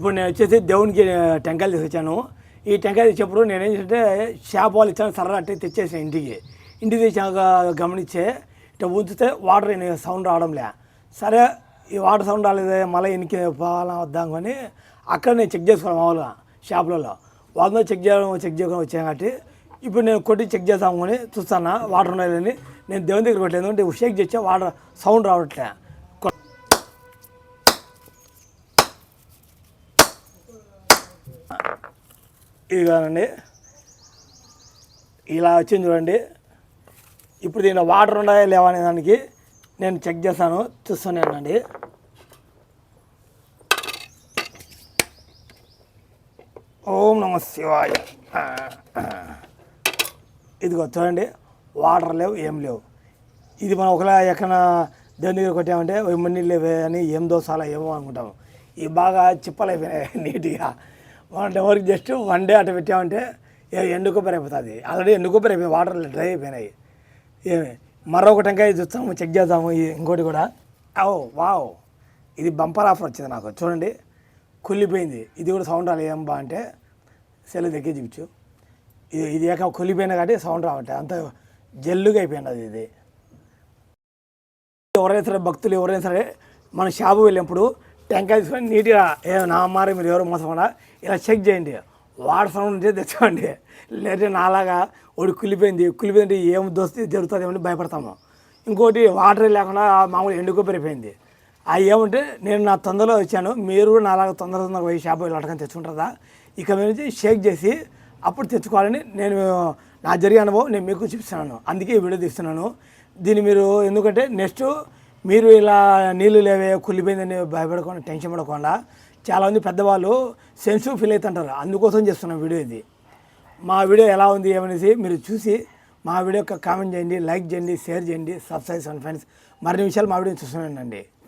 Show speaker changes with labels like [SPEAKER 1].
[SPEAKER 1] ఇప్పుడు నేను వచ్చేసి దేవునికి టెంకాయలు తీసుకొచ్చాను. ఈ టెంకాయ తెచ్చేప్పుడు నేను ఏం చేస్తే షాప్ వాళ్ళు ఇచ్చాను సర్ర అంటే తెచ్చేసాను ఇంటికి. ఇంటికి తెచ్చాక గమనించే ఇట్లా ఉంచితే వాటర్ సౌండ్ రావడంలే. సరే ఈ వాటర్ సౌండ్ రాలేదే మళ్ళీ ఎనికి పోవాలా వద్దాం కానీ అక్కడ నేను చెక్ చేసుకోవాలి మామూలుగా షాపులలో. వాళ్ళతో చెక్ చేయడం చెక్ చేయకుండా వచ్చాను కాబట్టి ఇప్పుడు నేను కొట్టి చెక్ చేద్దాం కానీ చూస్తాను వాటర్ ఉన్నాయని నేను దేవుని దగ్గర పెట్టలేదు అంటే షేక్ చేస్తే వాటర్ సౌండ్ రావట్లే. ఇది ఇలా వచ్చింది చూడండి. ఇప్పుడు దీనిలో వాటర్ ఉన్నాయా లేవా అనే దానికి నేను చెక్ చేస్తాను చూస్తున్నానండి ఓం నమ శివాయ. ఇదిగో చూడండి వాటర్ లేవు ఏం లేవు. ఇది మనం ఒకలా ఎక్కడ దాని దగ్గర కొట్టామంటే ఎమ్మని లేవే అని ఏం దోసాలా ఏమో అనుకుంటాము. ఇవి బాగా చిప్పలైపోయినాయి నీట్గా. వన్ వరకు జస్ట్ వన్ డే అటు పెట్టామంటే ఏ ఎండు కొబ్బరి అయిపోతుంది ఆల్రెడీ ఎండు కొబ్బరి అయిపోయింది వాటర్ డ్రై అయిపోయినాయి. ఏమి మరొక టెంకాయ చూస్తాము చెక్ చేద్దాము ఇంకోటి కూడా. Oh wow. ఇది బంపర్ ఆఫర్ వచ్చింది నాకు చూడండి. కుళ్ళిపోయింది. ఇది కూడా సౌండ్ రాలేదు ఏం బా అంటే సెల్ దగ్గర చూపించు. ఇది ఇది ఏక కుళ్ళిపోయినా కాబట్టి సౌండ్ రావట్లేదు అంత జల్లుగా అయిపోయినది అది ఇది. ఎవరైనా సరే భక్తులు ఎవరైనా సరే మన షాపు వెళ్ళినప్పుడు టెంకాయ తీసుకొని నీట్గా ఏ నా మారి మీరు ఎవరు మోసకుండా ఇలా చెక్ చేయండి. వాటర్ సౌండ్ ఉంటే తెచ్చుకోండి. లేదంటే నాలాగా ఒకటి కుళ్ళిపోయింది. కుళ్ళిపోయింది ఏం దోస్తే జరుగుతుంది ఏమని భయపడతాము. ఇంకోటి వాటర్ లేకుండా మామూలు ఎండుకో పెరిగిపోయింది అవి ఏమంటే నేను నా తొందరలో వచ్చాను. మీరు కూడా నాలాగా తొందర తొందరగా పోయి షాప్ వెళ్ళి అడగని తెచ్చుకుంటారా? ఇక మీద నుంచి షేక్ చేసి అప్పుడు తెచ్చుకోవాలని నేను నా జరిగే అనుభవం నేను మీకు చూపిస్తున్నాను. అందుకే ఈ వీడియో తీస్తున్నాను. దీన్ని మీరు ఎందుకంటే నెక్స్ట్ మీరు ఇలా నీళ్ళు లేవే కుళ్ళిపోయిందని భయపడకుండా టెన్షన్ పడకుండా చాలామంది పెద్దవాళ్ళు సెన్సిటివ్ ఫీల్ అవుతుంటారు. అందుకోసం చేస్తున్నాం వీడియో ఇది. మా వీడియో ఎలా ఉంది ఏమనేసి మీరు చూసి మా వీడియో కామెంట్ చేయండి లైక్ చేయండి షేర్ చేయండి సబ్స్క్రైబ్ అండ్ ఫ్రెండ్స్ మరిన్ని విషయాలు మా వీడియో చూస్తున్నానండి